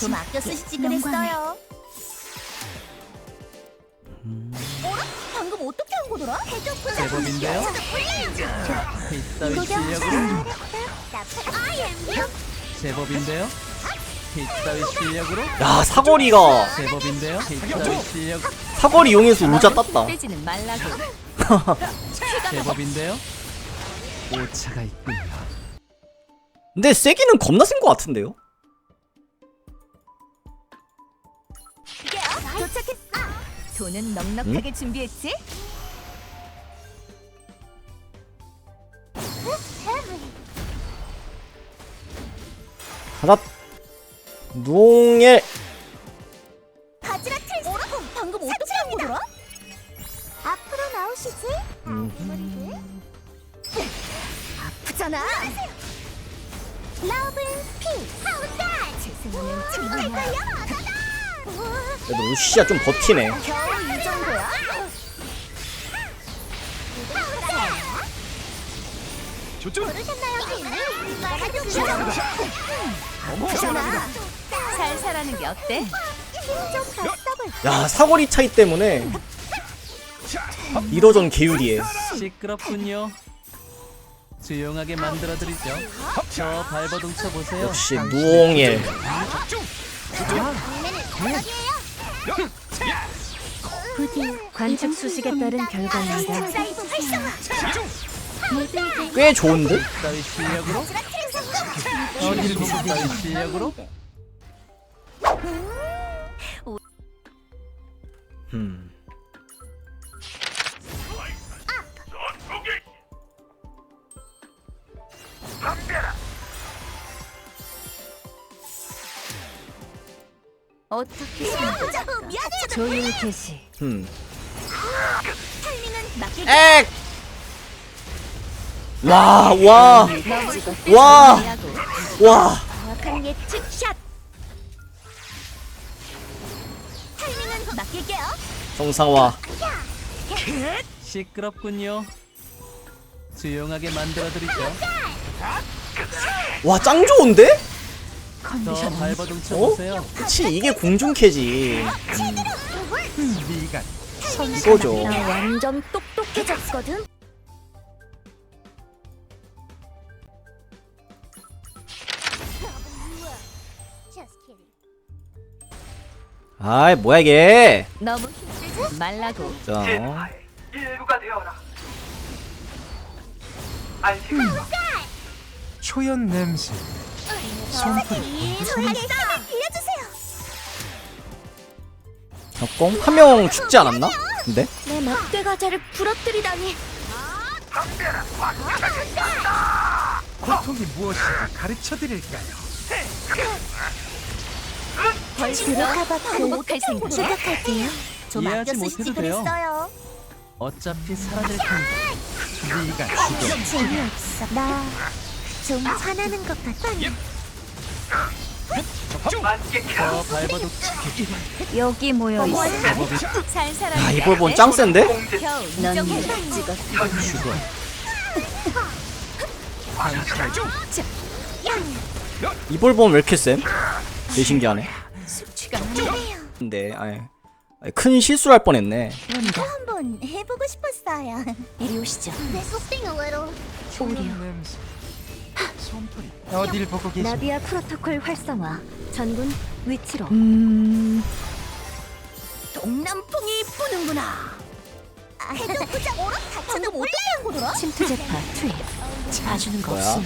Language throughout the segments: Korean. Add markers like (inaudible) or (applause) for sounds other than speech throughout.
좀 아껴 쓰시지 그랬어요. 어라? 방금 어떻게 한 거더라? 제법인데요? 이따위 실력으로 제법인데요? 이따위 실력으로 야 사거리가 제법인데요? 이따위 실력 사거리 이용해서 우자 땄다 (laughs) 말라고. (laughs) 제법인데요? 오차가 있군요. 근데 세기는 겁나 센 것 같은데요? 도착했어. 돈은 넉넉하게 준비했지? 가자 농엘 바지락 틀. 어라? 방금 어떻게 한 거더라? 앞으로 나오시지. 아프잖아. 러브 피. 하우다. 재승은 정말. 그래도 루시아 좀 버티네. 겨우 이 정도야? 부르셨나요? 살살하는 게 어때? 야. 사거리 차이 때문에 이도전 개유리에 시끄럽군요. 조용하게 만들어 드리죠. 저 발버둥 쳐 보세요. 역시 누옹엘 부디 관측 수식에 따른 결과입니다. 꽤 좋은데? 이따위 실력으로 어딜 보고 이따위 실력으로 어떻게 조율 개시. 음. 타이밍은 맞게 액! 와, 와, 와, 와. 정확한 예측 샷. 타이밍은 맡길게요. 정상화. 시끄럽군요. 조용하게 만들어드리죠. 와, 짱 좋은데? 저 발버둥쳐 어? 보세요. 그치, 이게 공중캐지. 네가 이거죠. 나 완전 똑똑해졌거든. 아이, 뭐야, 이게. 너무 힘들지 말라고. 자, 일부가 되어라. 안식을 초연 냄새 알겠어. 빌려주세요. 적공? 한 명 죽지 않았나? 근데? 내 막대 과자를 부러뜨리다니. 고통이 무엇인가 가르쳐 드릴까요? 드루카바크 행복할 생각 시작할게요. 좀 이해하지 아껴 쓰시지 못해도 돼요. 그랬어요. 어차피 사라질 텐데. 네가 죽여 재미없어. 나 좀 화나는 것 같아. 저 발버둥쳐 여기 모여 있어. 살살하게. 야, 이볼본 짱 센데? 공제 겨우 넌 찍었어. 죽어. 이볼본 왜 이렇게 쌤? 되게 신기하네. 숙취가. 근데, 아이, 아이, 큰 실수를 할 뻔했네. 또 한번 해보고 싶었어요. 이리 오시죠. 내 냄새 어딜 보고 계십니까? 나비아 프로토콜 활성화. 전군 위치로. 동남풍이 부는구나. 해적 부장 어라? 방금 어떻게 한 거더라? 침투 제파 투입. 봐주는 거 뭐야?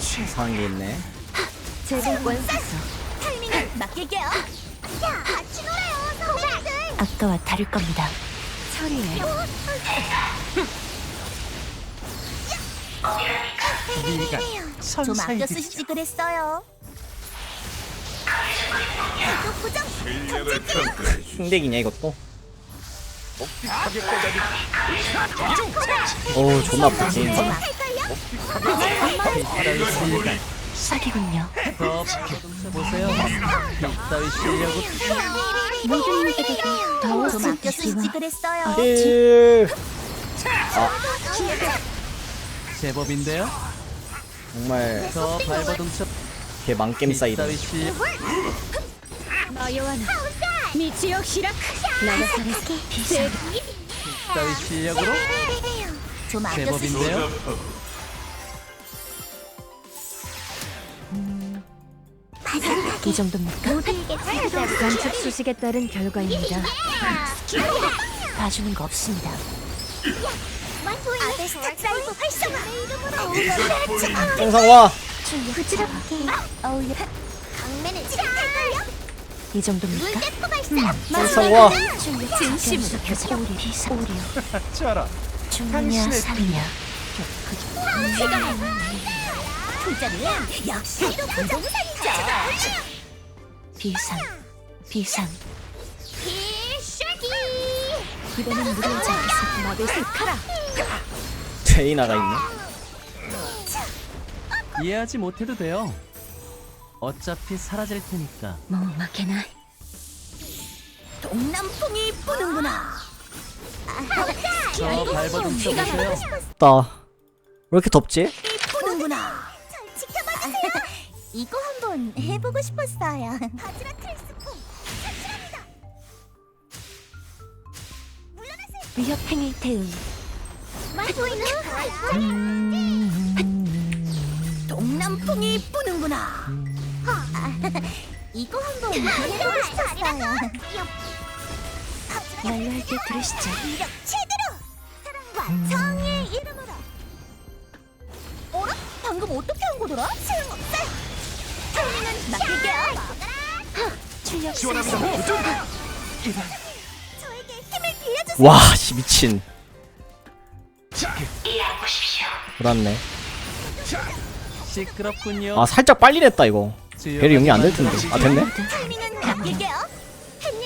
이상한 게 있네. 제공권 사서. 타이밍을 맡길게요. 야, 같이 놀아요, 선배들. 아까와 다를 겁니다. 처리해. 네가 좀 아껴. 쓰시지 그랬어요. 흉대기냐, 이것도? 어우, 존나 아프지. 사기군요. 보세요. 이따위 실력으로 모든 이들에게 좀 아껴 쓰시지 그랬어요. 힐. 제법인데요? 정말 저 발버둥 쳐. 개 망겜 사이드 따위 실력으로? 좀 제법인데요? 이 정도입니까? 관측 수식에 따른 결과입니다. 봐주는 거 없습니다. 활성화! 정상 와. 부드럽게. 어울려. 강맨을 지각할걸요? 이 정도입니까? 정상 와. 진심으로 오리 오리요 쳐라 죽느냐 살느냐 투자는 역시 비상 비상. 이번엔 무리하지 않겠어 너를 카라 제이나가 있네. 이해하지 못해도 돼요. 어차피 사라질 테니까. 뭐 막해나. 동남풍이 부는구나. 저 발버둥 쳐보세요. 나왜 이렇게 덥지? 부는구나. 잘 지켜봐주세요. (laughs) 이거 한번 해보고 싶었어요. 탈출합니다. 물러나세요. 위협 행위 대응 동남풍이 부는구나. (laughs) 이거 한번 해보고 싶었어요. 때 들으시죠. 이력 제대로! 사랑과 정의의 이름으로! 어라? 방금 어떻게 한 거더라? 소용없어요 타이밍은 맡길게요 출력 실수 저에게 힘을 빌려주세요! 와 씨, 미친 그렇네. 시끄럽군요. 아 살짝 빨리 냈다 이거. 배리 용이 안 될 텐데. 아 됐네? 타이밍은 맡길게요.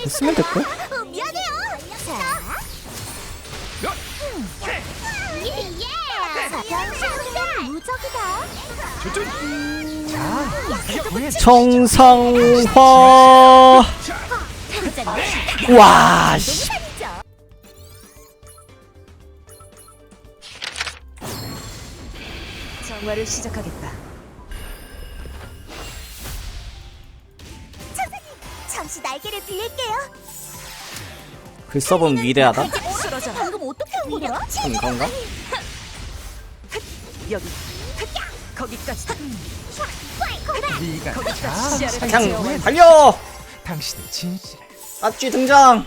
됐으면 됐고. 어, 미안해요. 자. 예! 병신은 무적이다. 정상화. 와 씨. 정화를 시작하겠다. 천사님, 잠시 날개를 빌릴게요. 그 서브는 위대하다 쓰러져. 방금 어떻게 한 거야? 음, 그런가? 여기. 거기까지. 네가 그냥 달려 당신의 진실을 깍쥐 등장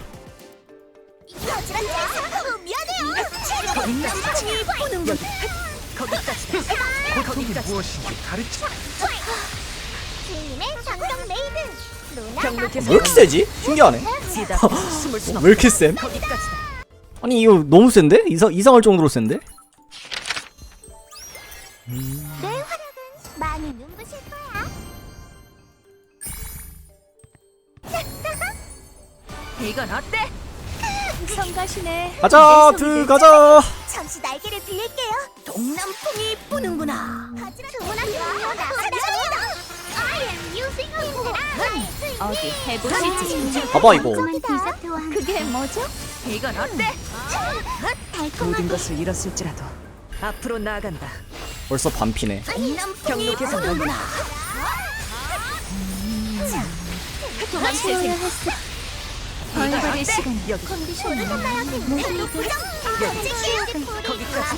여지란 어, 미안해요. 동남풍이 부는군. 거기까지. 무엇인지 가르쳐 장경 왜 이렇게 세지? 신기하네 숨을 수왜 이렇게 쌤? 거기까지. 아니 이거 너무 센데? 이상, 이상할 정도로 센데? 내 활약은 많이 눈부실 거야. 이건 어때? 성가시네. 가자 들어가자 잠시 날개를 빌릴게요. 동남풍이 부는구나. 어디 해보시지. 봐봐 이거 그게 뭐죠? 이건 어때? 모든 것을 잃었을지라도 앞으로 나아간다. 벌써 반피네 동남풍이 부는구나. 도망치세요. 벌벌의 시간 여기 컨디션을 모두 부정 거기까지?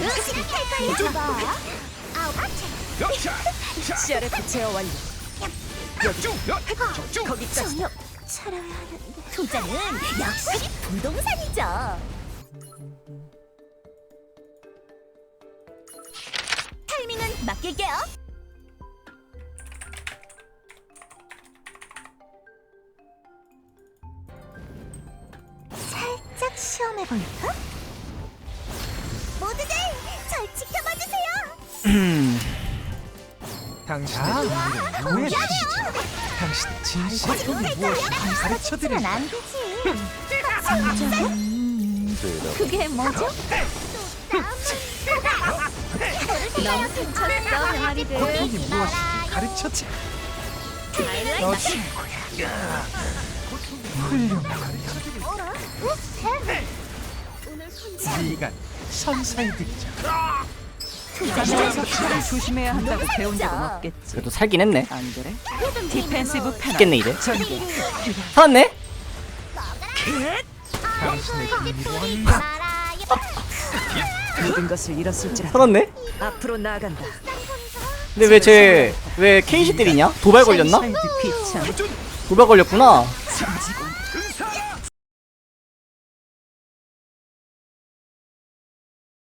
시야를 부채어 완료. 거기까지 전혀 살아야 하는데. 투자는 역시 부동산이죠. 타이밍은 맡길게요 살짝 시험해볼까? 모두들 절 지켜봐주세요 당신의 비밀을 보여주시죠 당신의 진실을 무엇인지 가르쳐드리죠 안 되지 그게 뭐죠? 너무 괜찮았어 병아리들 고통이 무엇인지 가르쳐 지 네가 선사의 득자 하늘에서 칼을 조심해야 한다고 배운 적은 없겠지. 그래도 살긴 했네 안 그래? 디펜시브 패널. 죽겠네 이제 전개. 살았네? 당신의 비밀로 한다. 모든 것을 잃었을지라도 살았네? 앞으로 나아간다. 근데 왜 쟤 왜 케이시 때리냐? 도발 걸렸나? 귀찮. 도발 걸렸구나